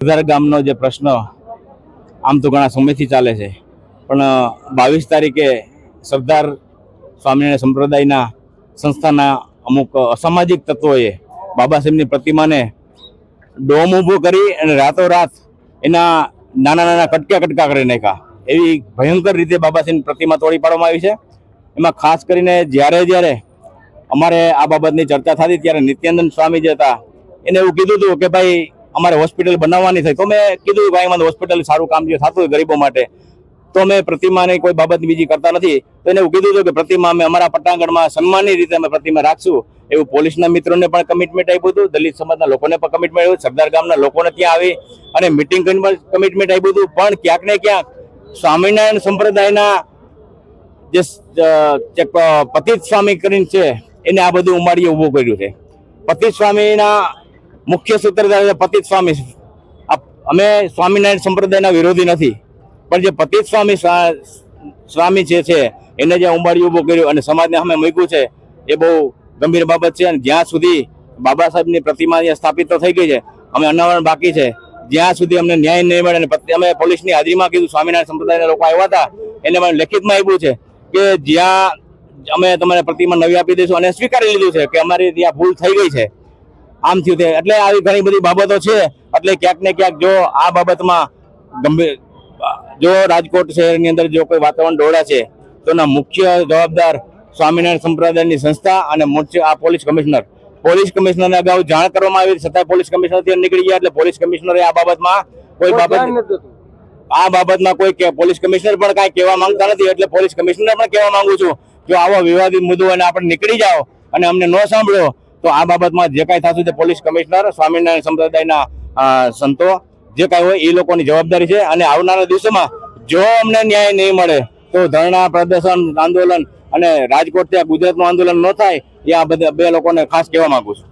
સરદાર ગામનો જે પ્રશ્ન આમ તો ઘણા સમયથી ચાલે છે. પણ બાવીસ તારીખે સરદાર સ્વામિનારાયણ સંપ્રદાયના સંસ્થાના અમુક અસામાજિક તત્વોએ બાબા સાહેબની પ્રતિમાને ડોમ ઊભો કરી અને રાતોરાત એના નાના નાના કટકા કટકા કરી નાખ્યા. એવી ભયંકર રીતે બાબા સાહેબની પ્રતિમા તોડી પાડવામાં આવી છે. એમાં ખાસ કરીને જ્યારે જ્યારે અમારે આ બાબતની ચર્ચા થતી, ત્યારે નિત્યાનંદ સ્વામી જે હતા. એને એવું કીધું હતું કે ભાઈ અમારે હોસ્પિટલ બનાવવાની થઈ તો મેં કીધું ભાઈ, મને હોસ્પિટલ સારું કામ જે થતું હોય ગરીબો માટે. તો અમે પ્રતિમાને કોઈ બાબત બીજી કરતા નથી. તો એને કીધું હતું કે પ્રતિમા અમે અમારા પટાંગણમાં સન્માનની રીતે અમે પ્રતિમા રાખશું. એવું પોલીસના મિત્રોને પણ કમિટમેન્ટ આપ્યું હતું. દલિત સમાજના લોકોને પણ કમિટમેન્ટ આપ્યું. સરદાર ગામના લોકોને ત્યાં આવી અને મિટિંગ કમિટમેન્ટ આપ્યું હતું. પણ ક્યાંક ને ક્યાંક સ્વામિનારાયણ સંપ્રદાયના જે પતિત સ્વામી કરીને છે, એને આ બધું ઉમાડીએ ઊભું કર્યું છે. પતિત સ્વામીના મુખ્ય સૂત્રધાર પતિત સ્વામી અમે સ્વામિનારાયણ સંપ્રદાયના વિરોધી નથી. પણ જે પતિત સ્વામી સ્વામી જે છે, એને જે ઉંબાડી ઊભું કર્યું અને સમાજને અમે મૂક્યું છે, એ બહુ ગંભીર બાબત છે અને જ્યાં સુધી બાબા સાહેબની પ્રતિમા સ્થાપિત તો થઈ ગઈ છે, અમે અનાવરણ બાકી છે. જ્યાં સુધી અમને ન્યાય નહીં મળે અને અમે પોલીસની હાજરીમાં કીધું સ્વામિનારાયણ સંપ્રદાયના લોકો આવ્યા હતા, એને મને લેખિતમાં આપ્યું છે કે જ્યાં અમે તમારે પ્રતિમા નવી આપી દઈશું અને સ્વીકારી લીધું છે કે અમારી ત્યાં ભૂલ થઈ ગઈ છે. આમ થયું તે એટલે આવી ઘણી બધી બાબતો છે. એટલે ક્યાંક ને ક્યાંક જો આ બાબતમાં ગંભીર જો રાજકોટ શહેરની અંદર જો કોઈ વાતાવરણ ડોળા છે તો એના મુખ્ય જવાબદાર સ્વામિનારાયણ સંપ્રદાયની સંસ્થા અને મુખ્ય આ પોલીસ કમિશનર. પોલીસ કમિશનરને અગાઉ જાણ કરવામાં આવી છતાં પોલીસ કમિશનર ત્યાં નીકળી ગયા એટલે પોલીસ કમિશનરે આ બાબતમાં કોઈ બાબત આ બાબતમાં કોઈ પોલીસ કમિશનર પણ કાંઈ કહેવા માંગતા નથી. એટલે પોલીસ કમિશનર પણ કહેવા માંગુ છું કે આવો વિવાદિત મુદ્દો અને આપણે નીકળી જાઓ અને અમને ન સાંભળો. તો આ બાબતમાં જે કાંઈ થશે તે પોલીસ કમિશનર, સ્વામિનારાયણ સંપ્રદાયના સંતો, જે કાંઈ હોય એ લોકોની જવાબદારી છે અને આવનારા દિવસોમાં જો અમને ન્યાય નહીં મળે તો ધરણા, પ્રદર્શન, આંદોલન અને રાજકોટ ત્યાં ગુજરાતનું આંદોલન ન થાય, એ આ બધા, બે લોકોને ખાસ કહેવા માંગુ છું.